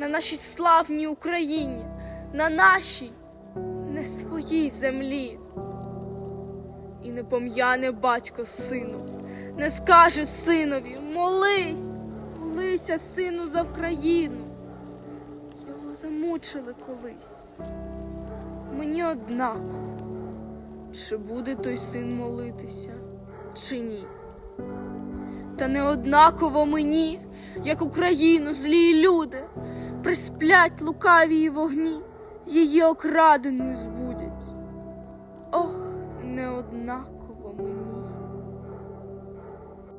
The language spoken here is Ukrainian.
на нашій славній Україні, на нашій не своїй землі. І не пом'яне батько сину, не скаже синові, молись, молися, сину, за Вкраїну. Його замучили колись. Мені однаково, чи буде той син молитися, чи ні. Та не однаково мені, як Україну злі люди, присплять лукаві вогні, її окраденою збудять. Ох, неоднаково мені.